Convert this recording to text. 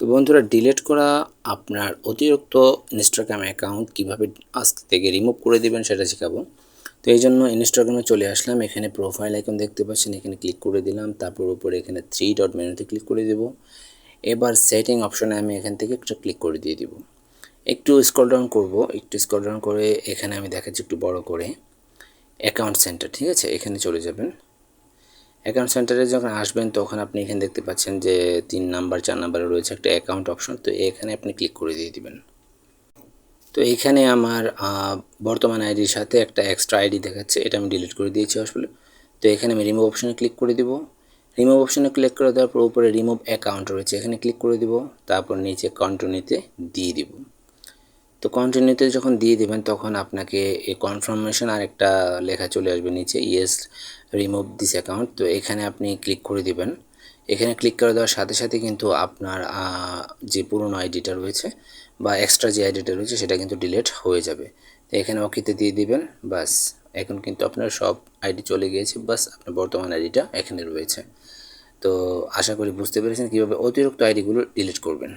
তো বন্ধুরা ডিলিট করা আপনার অতিরিক্ত ইনস্টাগ্রাম অ্যাকাউন্ট কীভাবে আজ থেকে রিমুভ করে দেবেন সেটা শেখাবো। তো এই জন্য ইনস্টাগ্রামে চলে আসলাম, এখানে প্রোফাইল আইকন দেখতে পাচ্ছেন, এখানে ক্লিক করে দিলাম, তারপর উপরে এখানে থ্রি ডট মেনুতে ক্লিক করে দেব। এবার সেটিং অপশনে আমি এখান থেকে একটা ক্লিক করে দিয়ে দিব। একটু স্ক্রল ডাউন করব, একটু স্ক্রল ডাউন করে এখানে আমি দেখাচ্ছি একটু বড় করে। অ্যাকাউন্ট সেন্টার ঠিক আছে? এখানে চলে যাবেন। অ্যাকাউন্ট সেন্টারে যখন আসবেন, তখন আপনি এখানে দেখতে পাচ্ছেন যে তিন নাম্বার, চার নাম্বারে রয়েছে একটা অ্যাকাউন্ট অপশন তো এখানে আপনি ক্লিক করে দিয়ে দিবেন। তো এখানে আমার বর্তমান আইডির সাথে একটা এক্সট্রা আইডি দেখাচ্ছে। এটা আমি ডিলিট করে দিয়েছি আসলে। তো এখানে আমি রিমুভ অপশনে ক্লিক করে দিব। রিমুভ অপশনে ক্লিক করে দেওয়ার পর উপরে রিমুভ অ্যাকাউন্ট রয়েছে। এখানে ক্লিক করে দিব। তারপর নিচে কন্টিনিউতে দিয়ে দিব। তো কন্টিনিউতে যখন দিয়ে দেবেন, তখন আপনাকে এই কনফার্মেশন আর একটা লেখা চলে আসবে নিচে ইয়েস রিমুভ দিস অ্যাকাউন্ট তো এখানে আপনি ক্লিক করে দিবেন। এখানে ক্লিক করে দেওয়ার সাথে সাথে কিন্তু আপনার যে পুরনো আইডিটা রয়েছে বা এক্সট্রা যে আইডিটা রয়েছে, সেটা কিন্তু ডিলিট হয়ে যাবে। তো এখানে ওকেতে দিয়ে দিবেন বাস এখন কিন্তু আপনার সব আইডি চলে গিয়েছে বাস আপনার বর্তমান আইডিটা এখানে রয়েছে। তো আশা করি বুঝতে পেরেছেন কীভাবে অতিরিক্ত আইডিগুলো ডিলিট করবেন।